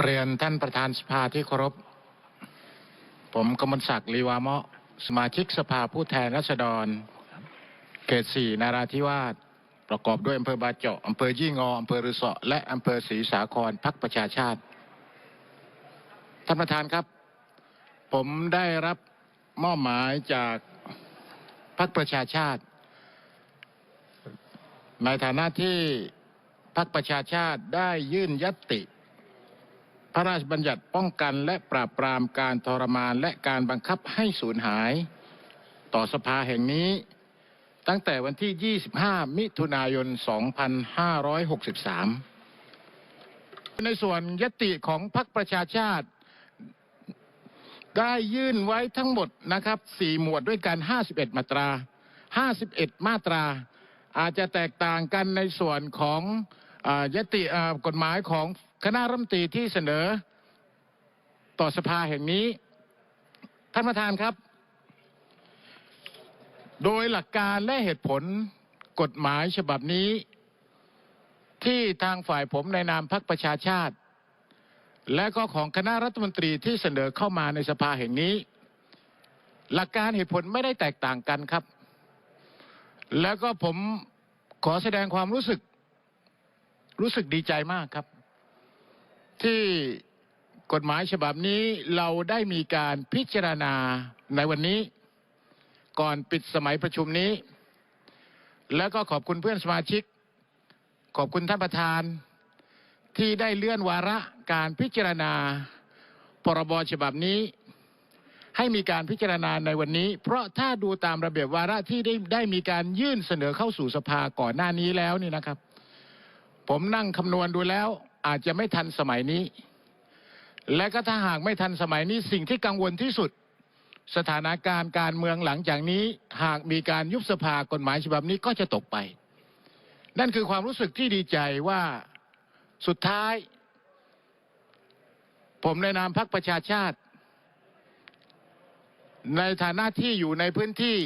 เรียนท่านประธานสภาที่เคารพ ผมกมลศักดิ์ลีวามะสมาชิกสภาผู้แทนราษฎร เขตสี่นาราธิวาสประกอบด้วยอำเภอบาเจาะอำเภอยี่งออำเภอรือเสะและอำเภอศรีสาครพักประชาชาติ ท่านประธานครับ ผมได้รับมอบหมายจากพักประชาชาติ ในฐานะที่พักประชาชาติได้ยื่นยตติ พระราชบัญญัติป้องกันและปราบปรามการทรมานและการบังคับให้สูญหาย ต่อสภาแห่งนี้ ตั้งแต่วันที่ 25 มิถุนายน 2563 ในส่วนยติของพรรคประชาชาติ ได้ยื่นไว้ทั้งหมดนะครับ 4 หมวดด้วยกัน 51 มาตรา 51 มาตรา อาจจะแตกต่างกันในส่วนของ ยติกฎหมายของคณะรัฐมนตรีที่เสนอต่อสภาแห่งนี้ ท่านประธานครับ โดยหลักการและเหตุผลกฎหมายฉบับนี้ ที่ทางฝ่ายผมในนามพรรคประชาชาติ และก็ของคณะรัฐมนตรีที่เสนอเข้ามาในสภาแห่งนี้ หลักการเหตุผลไม่ได้แตกต่างกันครับ แล้วก็ผมขอแสดงความรู้สึก รู้สึกดีใจมากครับ ที่กฎหมายฉบับนี้เราได้มีการพิจารณาในวันนี้ ก่อนปิดสมัยประชุมนี้ แล้วก็ขอบคุณเพื่อนสมาชิก ขอบคุณท่านประธานที่ได้เลื่อนวาระการพิจารณาพรบฉบับนี้ ให้มีการพิจารณาในวันนี้ เพราะถ้าดูตามระเบียบวาระที่ได้ได้มีการยื่นเสนอเข้าสู่สภาก่อนหน้านี้แล้วนี่นะครับ ผมนั่งคำนวณดูแล้วอาจจะไม่ทันสมัยนี้และก็ถ้าหากไม่ทันสมัยนี้สิ่งที่กังวลที่สุด สถานการณ์การเมืองหลังจากนี้ หากมีการยุบสภากฎหมายฉบับนี้ก็จะตกไป นั่นคือความรู้สึกที่ดีใจว่าสุดท้าย ผมในนามพรรคประชาชาติ ในฐานะที่อยู่ในพื้นที่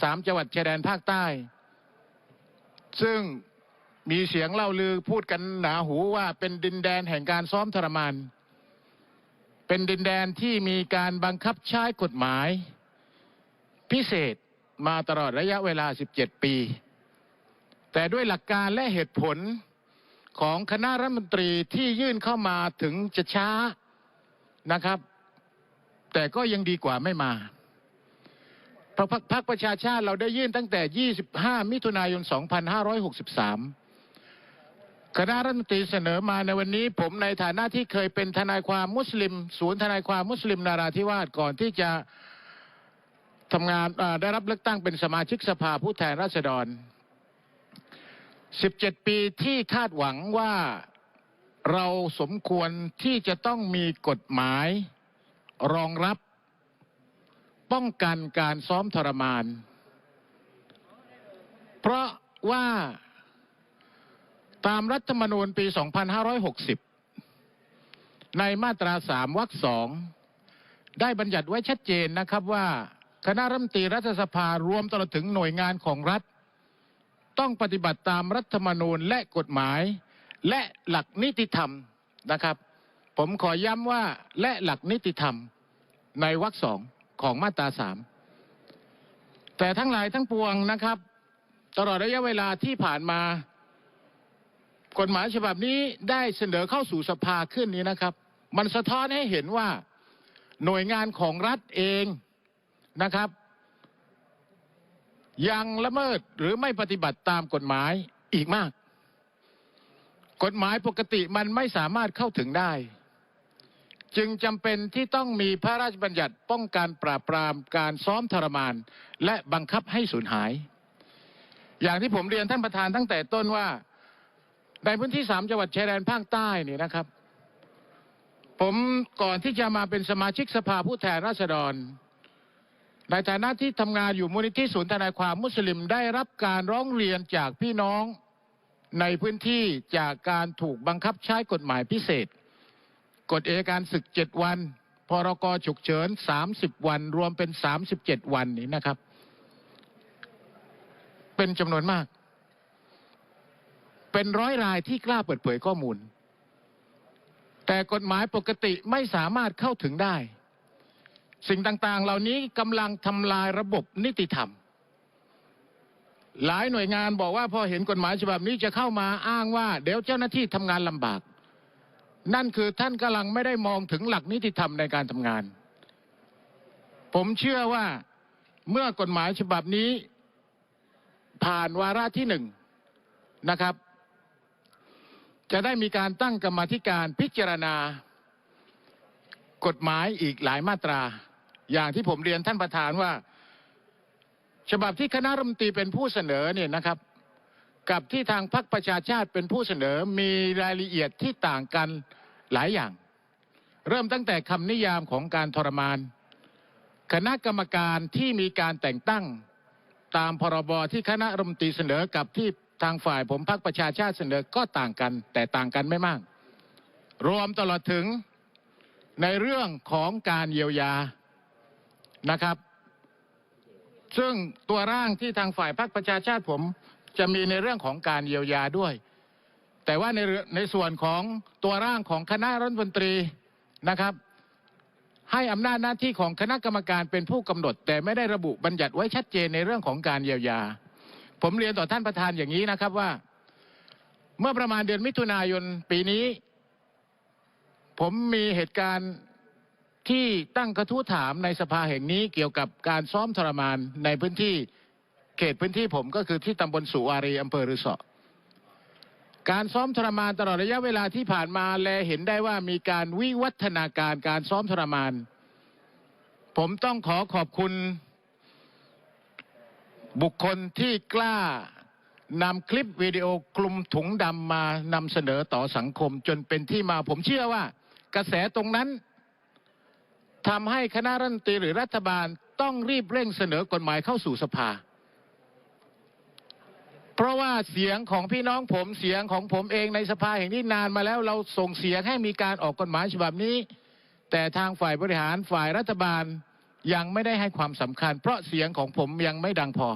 สามจังหวัดชายแดนภาคใต้ ซึ่ง มีเสียงเล่าลือพูดกันหนาหูว่าเป็นดินแดนแห่งการซ้อมทรมาน เป็นดินแดนที่มีการบังคับใช้กฎหมาย พิเศษมาตลอดระยะเวลา 17 ปี แต่ด้วยหลักการและเหตุผลของคณะรัฐมนตรีที่ยื่นเข้ามาถึงจะช้านะครับ แต่ก็ยังดีกว่าไม่มาพรรคพรรคประชาชาติเราได้ยื่นตั้งแต่ 25 มิถุนายน 2563 คณะรัฐมนตรีเสนอมาในวันนี้ผมในฐานะที่เคยเป็นทนายความมุสลิม ศูนย์ทนายความมุสลิมนาราธิวาสก่อนที่จะทำงานได้รับเลือกตั้งเป็นสมาชิกสภาผู้แทนราษฎร 17 ปีที่คาดหวังว่าเราสมควรที่จะต้องมีกฎหมายรองรับป้องกันการซ้อมทรมาน เพราะว่า ตามรัฐธรรมนูญปี2560ในมาตรา3วรรคสองได้บัญญัติไว้ชัดเจนนะครับว่าคณะรัฐมนตรีรัฐสภารวมตลอดถึงหน่วยงานของรัฐ ต้องปฏิบัติตามรัฐธรรมนูญและกฎหมาย และหลักนิติธรรมนะครับ ผมขอย้ำว่าและหลักนิติธรรมในวรรคสองของมาตราสามแต่ทั้งหลายทั้งปวงนะครับ ตลอดระยะเวลาที่ผ่านมา กฎหมายฉบับนี้ได้เสนอเข้าสู่สภาขึ้นนี้นะครับ มันสะท้อนให้เห็นว่าหน่วยงานของรัฐเองนะครับ ยังละเมิดหรือไม่ปฏิบัติตามกฎหมายอีกมาก กฎหมายปกติมันไม่สามารถเข้าถึงได้ จึงจำเป็นที่ต้องมีพระราชบัญญัติป้องกันปราบปรามการซ้อมทรมาน และบังคับให้สูญหาย อย่างที่ผมเรียนท่านประธานตั้งแต่ต้นว่า ในพื้นที่สามจังหวัดชายแดนภาคใต้นี่นะครับ ผมก่อนที่จะมาเป็นสมาชิกสภาผู้แทนราษฎรในฐานะที่ทำงานอยู่มูลนิธิศูนย์ทนายความมุสลิมได้รับการร้องเรียนจากพี่น้องในพื้นที่จากการถูกบังคับใช้กฎหมายพิเศษ กฎเอการศึก 7 วัน พรกฉุกเฉิน 30 วัน รวมเป็น 37 วันนี้นะครับ เป็นจำนวนมาก เป็นร้อยรายที่กล้าเปิดเผยข้อมูล แต่กฎหมายปกติไม่สามารถเข้าถึงได้ สิ่งต่างๆ เหล่านี้กำลังทำลายระบบนิติธรรม หลายหน่วยงานบอกว่าพอเห็นกฎหมายฉบับนี้จะเข้ามาอ้างว่า เดี๋ยวเจ้าหน้าที่ทำงานลำบาก นั่นคือท่านกำลังไม่ได้มองถึงหลักนิติธรรมในการทำงาน ผมเชื่อว่าเมื่อกฎหมายฉบับนี้ผ่านวาระที่หนึ่งนะครับ จะได้มีการตั้งกรรมธิการพิจารณากฎหมายอีกหลายมาตรา อย่างที่ผมเรียนท่านประธานว่า ฉบับที่คณะรัฐมนตรีเป็นผู้เสนอเนี่ยนะครับ กับที่ทางพรรคประชาชาติเป็นผู้เสนอมีรายละเอียดที่ต่างกันหลายอย่าง เริ่มตั้งแต่คำนิยามของการทรมาน คณะกรรมการที่มีการแต่งตั้งตามพรบที่คณะรัฐมนตรีเสนอกับที่ ทางฝ่ายผมพรรคประชาชาติเสนอก็ต่างกัน แต่ต่างกันไม่มาก รวมตลอดถึงในเรื่องของการเยียวยานะครับ ซึ่งตัวร่างที่ทางฝ่ายพรรคประชาชาติผมจะมีในเรื่องของการเยียวยาด้วย แต่ว่าในเรื่องในส่วนของตัวร่างของคณะรัฐมนตรีนะครับ ให้อำนาจหน้าที่ของคณะกรรมการเป็นผู้กำหนด แต่ไม่ได้ระบุบัญญัติไว้ชัดเจนในเรื่องของการเยียวยา ผมเรียนต่อท่านประธานอย่างนี้นะครับว่า เมื่อประมาณเดือนมิถุนายนปีนี้ ผมมีเหตุการณ์ที่ตั้งกระทู้ถามในสภาแห่งนี้เกี่ยวกับการซ้อมทรมานในพื้นที่เขตพื้นที่ผมก็คือที่ตำบลสุวารีอำเภอรือสอการซ้อมทรมานตลอดระยะเวลาที่ผ่านมาแลเห็นได้ว่ามีการวิวัฒนาการการซ้อมทรมาน ผมต้องขอขอบคุณ บุคคลที่กล้านำคลิปวิดีโอกลุ่มถุงดำมานำเสนอต่อสังคมจนเป็นที่มาผมเชื่อว่ากระแสตรงนั้นทำให้คณะรัฐมนตรีหรือรัฐบาลต้องรีบเร่งเสนอกฎหมายเข้าสู่สภา เพราะว่าเสียงของพี่น้องผมเสียงของผมเองในสภาแห่งนี้นานมาแล้วเราส่งเสียงให้มีการออกกฎหมายฉบับนี้ แต่ทางฝ่ายบริหารฝ่ายรัฐบาลยังไม่ได้ให้ความสำคัญ เพราะเสียงของผมยังไม่ดังพอ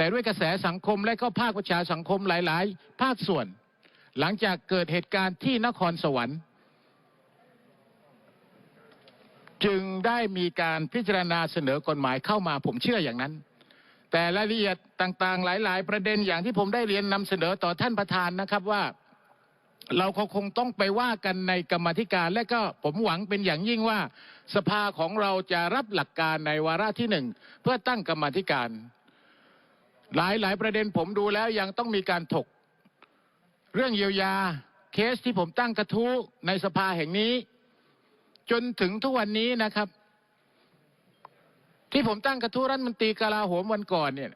แต่ด้วยกระแสสังคมและก็ภาคประชาสังคมหลาย ๆ ภาคส่วน หลังจากเกิดเหตุการณ์ที่นครสวรรค์ จึงได้มีการพิจารณาเสนอกฎหมายเข้ามาผมเชื่ออย่างนั้น แต่รายละเอียดต่าง ๆ หลาย ๆ ประเด็นอย่างที่ผมได้เรียนนำเสนอต่อท่านประธานนะครับว่าเราคงต้องไปว่ากันในกรรมธิการและก็ผมหวังเป็นอย่างยิ่งว่า สภาของเราจะรับหลักการในวาระที่หนึ่งเพื่อตั้งกรรมธิการ หลายหลายประเด็นผมดูแล้วยังต้องมีการถกเรื่องเยียวยาเคสที่ผมตั้งกระทู้ในสภาแห่งนี้ จนถึงทุกวันนี้นะครับ ที่ผมตั้งกระทู้รัฐมนตรีกลาโหมวันก่อนเนี่ย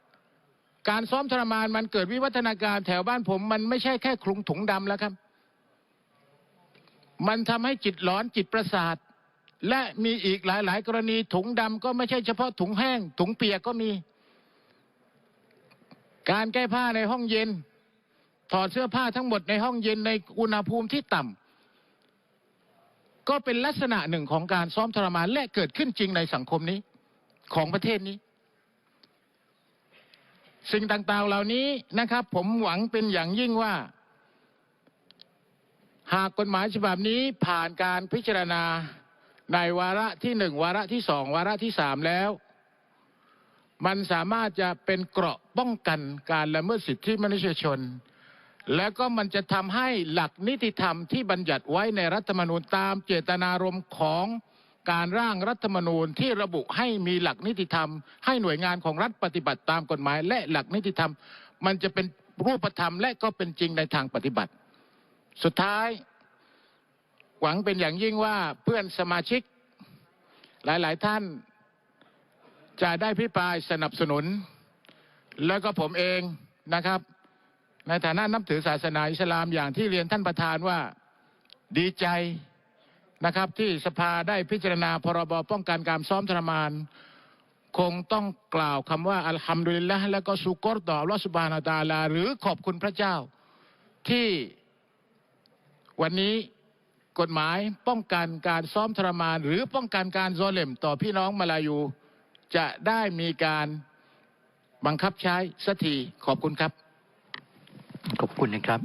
การซ้อมทรมานมันเกิดวิวัฒนาการแถวบ้านผม มันไม่ใช่แค่คลุงถุงดำแล้วครับ มันทำให้จิตหลอนจิตประสาท และมีอีกหลาย ๆ กรณีถุงดำก็ไม่ใช่เฉพาะถุงแห้ง ถุงเปียกก็มี การแก้ผ้าในห้องเย็นถอดเสื้อผ้าทั้งหมดในห้องเย็นในอุณหภูมิที่ต่ำก็เป็นลักษณะหนึ่งของการซ้อมทรมานและเกิดขึ้นจริงในสังคมนี้ของประเทศนี้ สิ่งต่างๆเหล่านี้นะครับ ผมหวังเป็นอย่างยิ่งว่า หากกฎหมายฉบับนี้ผ่านการพิจารณาในวาระที่หนึ่งวาระที่สองวาระที่สามแล้ว มันสามารถจะเป็นเกราะป้องกันการละเมิดสิทธิมนุษยชน และก็มันจะทำให้หลักนิติธรรมที่บัญญัติไว้ในรัฐธรรมนูญตามเจตนารมณ์ของการร่างรัฐธรรมนูญที่ระบุให้มีหลักนิติธรรม ให้หน่วยงานของรัฐปฏิบัติตามกฎหมาย และหลักนิติธรรม มันจะเป็นรูปธรรมและก็เป็นจริงในทางปฏิบัติ สุดท้าย หวังเป็นอย่างยิ่งว่าเพื่อนสมาชิกหลาย ๆ ท่าน จะได้พิปรายสนับสนุนแล้วก็ผมเองนะครับ ในฐานะนับถือศาสนาอิสลามอย่างที่เรียนท่านประธานว่าดีใจนะครับที่สภาได้พิจารณาพรบป้องกันการซ้อมทรมาน คงต้องกล่าวคำว่าอัลฮัมดุลิลละแล้วก็สุกรต่ออัสบานาตาลา หรือขอบคุณพระเจ้า ที่วันนี้กฎหมายป้องกันการซ้อมทรมาน หรือป้องกันการโซเลมต่อพี่น้องมาลายู จะได้มีการบังคับใช้สักทีขอบคุณครับขอบคุณนะครับ